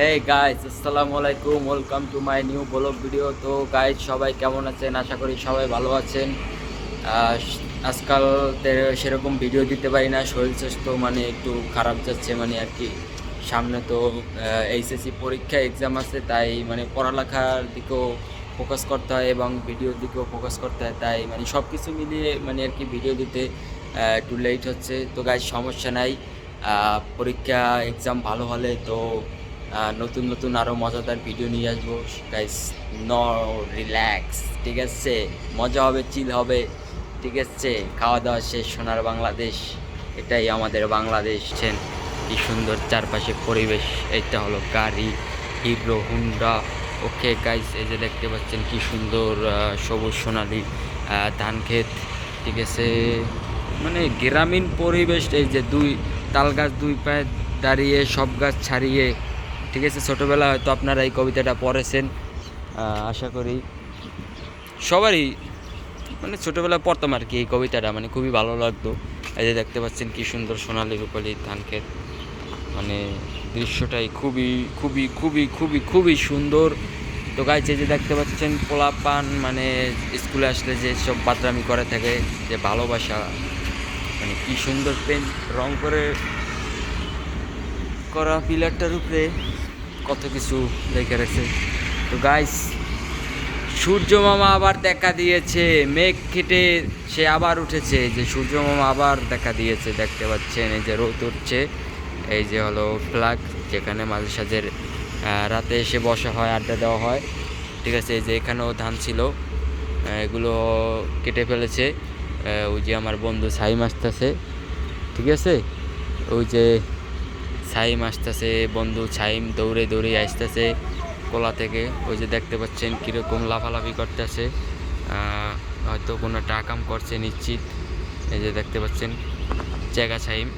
হে guys আসসালামু আলাইকুম welcome to my new blog video তো গাইস সবাই কেমন আছেন? আশা করি সবাই ভালো আছেন। আজকাল সেরকম ভিডিও দিতে পারি না। শরীর স্বাস্থ্য মানে একটু খারাপ যাচ্ছে মানে আর কি। সামনে তো এইচএসসি পরীক্ষা এক্সাম আছে, তাই মানে পড়ালেখার দিকেও ফোকাস করতে হয় এবং ভিডিওর দিকেও ফোকাস করতে হয়। তাই মানে সব কিছু মিলিয়ে মানে আর কি ভিডিও দিতে একটু লেট হচ্ছে। তো গাইস সমস্যা নাই। পরীক্ষা এক্সাম ভালো হলে তো নতুন নতুন আরও মজাদার ভিডিও নিয়ে আসব। গাইস ন রিল্যাক্স ঠিক আছে? মজা হবে চিল হবে, ঠিক আছে? খাওয়া দাওয়া শেষ, সোনার বাংলাদেশ, এটাই আমাদের বাংলাদেশ। ছেন কি সুন্দর চারপাশে পরিবেশ, এটা হলো গাড়ি হিরো হুন্ডা। ওকে গাইস এই যে দেখতে পাচ্ছেন, কি সুন্দর সবুজ সোনালি ধান ক্ষেত, ঠিক আছে? মানে গ্রামীণ পরিবেশ, এই যে দুই, তাল গাছ দুই পায়ে দাঁড়িয়ে, সব গাছ ছাড়িয়ে ঠিক আছে, ছোটোবেলায় হয়তো আপনারা এই কবিতাটা পড়েছেন আশা করি সবারই মানে ছোটোবেলায় পড়তাম আর কি এই কবিতাটা মানে খুবই ভালো লাগতো। এই যে দেখতে পাচ্ছেন কি সুন্দর সোনালি রূপালি ধান ক্ষেত মানে দৃশ্যটাই খুবই খুবই খুবই খুবই খুবই সুন্দর। তো গাইছে যে দেখতে পাচ্ছেন পোলা পান মানে স্কুলে আসলে যে সব বাতরামি করে থাকে, যে ভালোবাসা মানে কি সুন্দর পেন রং করে করা পিলারটার উপরে কত কিছু লেখা রয়েছে। তো গাইস সূর্য মামা আবার দেখা দিয়েছে। মেঘ কেটে সে আবার উঠেছে। যে সূর্য মামা আবার দেখা দিয়েছে, দেখতে পাচ্ছেন, এই যে রোদ উঠছে। এই যে হলো ফ্ল্যাগ যেখানে মাঝে সাঝের রাতে এসে বসা হয়, আড্ডা দেওয়া হয়। ঠিক আছে, এই যে এখানেও ধান ছিল এগুলো কেটে ফেলেছে। ওই যে আমার বন্ধু সাইম আসতেছে। ঠিক আছে, ওই যে ছাইম আসতেছে, বন্ধু ছাইম দৌড়ে দৌড়ে আসতেছে কোলা থেকে। ওই যে দেখতে পাচ্ছেন কীরকম লাফালাফি করতেছে। হয়তো কোনো টাকাম করছে নিশ্চিত। এই যে দেখতে পাচ্ছেন জায়গা ছাইম।